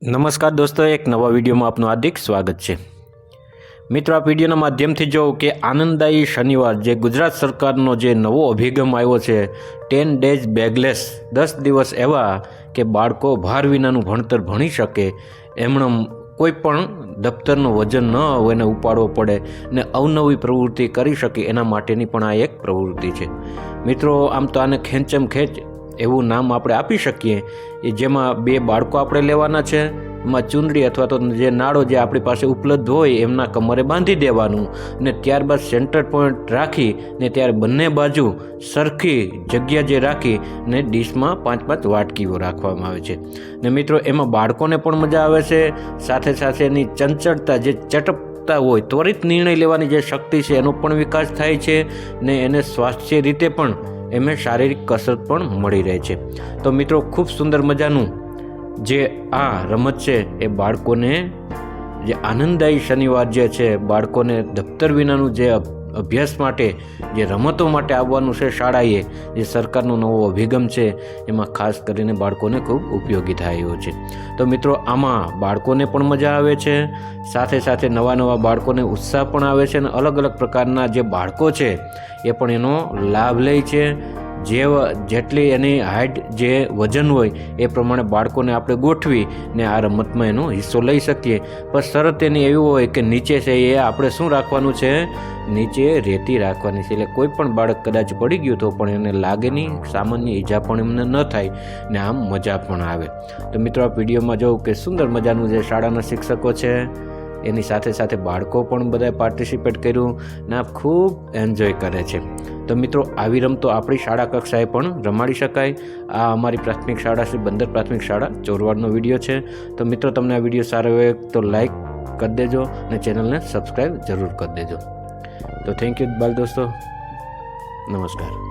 નમસ્કાર દોસ્તો, એક નવા વિડીયોમાં આપનું હાર્દિક સ્વાગત છે. મિત્રો, આ વિડીયોના માધ્યમથી જોઉં કે આનંદદાયી શનિવાર, જે ગુજરાત સરકારનો જે નવો અભિગમ આવ્યો છે ટેન ડેઝ બેગલેસ દસ દિવસ એવા કે બાળકો ભાર વિનાનું ભણતર ભણી શકે એમણે કોઈ પણ દફતરનું વજન ન હોય એને ઉપાડવો પડે ને અવનવી પ્રવૃત્તિ કરી શકે, એના માટેની પણ આ એક પ્રવૃત્તિ છે. મિત્રો, આમ તો આને ખેંચમ ખેંચ એવું નામ આપણે આપી શકીએ. એ જેમાં બે બાળકો આપણે લેવાના છે, એમાં ચૂંદડી અથવા તો જે નાળો જે આપણી પાસે ઉપલબ્ધ હોય, એમના કમરે બાંધી દેવાનું. ને ત્યારબાદ સેન્ટર પોઈન્ટ રાખી, ને ત્યારે બંને બાજુ સરખી જગ્યા જે રાખી, ને ડીશમાં પાંચ પાંચ વાટકીઓ રાખવામાં આવે છે. ને મિત્રો, એમાં બાળકોને પણ મજા આવે છે, સાથે સાથે એની ચંચળતા જે ચટપતા હોય, ત્વરિત નિર્ણય લેવાની જે શક્તિ છે, એનો પણ વિકાસ થાય છે, ને એને સ્વાસ્થ્ય રીતે પણ એમને શારીરિક કસરત પણ મળી રહે છે. તો મિત્રો, ખૂબ સુંદર મજાનું જે આ રમત છે, એ બાળકોને જે આનંદદાયી શનિવાર જે છે, બાળકોને દફતર વિનાનું જે અભ્યાસ માટે, જે રમતો માટે આવવાનું છે શાળાએ, જે સરકારનો નવો અભિગમ છે, એમાં ખાસ કરીને બાળકોને ખૂબ ઉપયોગી થાય છે. તો મિત્રો, આમાં બાળકોને પણ મજા આવે છે, સાથે સાથે નવા નવા બાળકોને ઉત્સાહ પણ આવે છે અને અલગ અલગ પ્રકારના જે બાળકો છે, એ પણ એનો લાભ લે છે. જે જેટલી એની હાઇટ જે વજન હોય એ પ્રમાણે બાળકોને આપણે ગોઠવી ને આ રમતમાં એનો હિસ્સો લઈ શકીએ. પણ શરત એની એવી હોય કે નીચે છે એ આપણે શું રાખવાનું છે? નીચે રેતી રાખવાની છે. એટલે કોઈ પણ બાળક કદાચ પડી ગયું તો પણ એને લાગે નહીં સામાન્ય ઈજા પણ એમને ન થાય ને આમ મજા પણ આવે. તો મિત્રો, આ વિડીયોમાં જોઉં કે સુંદર મજાનું જે શાળાના શિક્ષકો છે એની સાથે સાથે બાળકો પણ બધાએ પાર્ટિસિપેટ કર્યું ને ખૂબ એન્જોય કરે છે. તો મિત્રો, આવી રમતો આપણી શાળા કક્ષાએ પણ રમાડી શકાય. આ અમારી પ્રાથમિક શાળા શ્રી બંદર પ્રાથમિક શાળા, ચોરવાડનો વીડિયો છે. તો મિત્રો, તમને આ વીડિયો સારો હોય તો લાઈક કરી દેજો અને ચેનલને સબસ્ક્રાઈબ જરૂર કરી દેજો. તો થેન્ક યુ બાલ દોસ્તો. નમસ્કાર.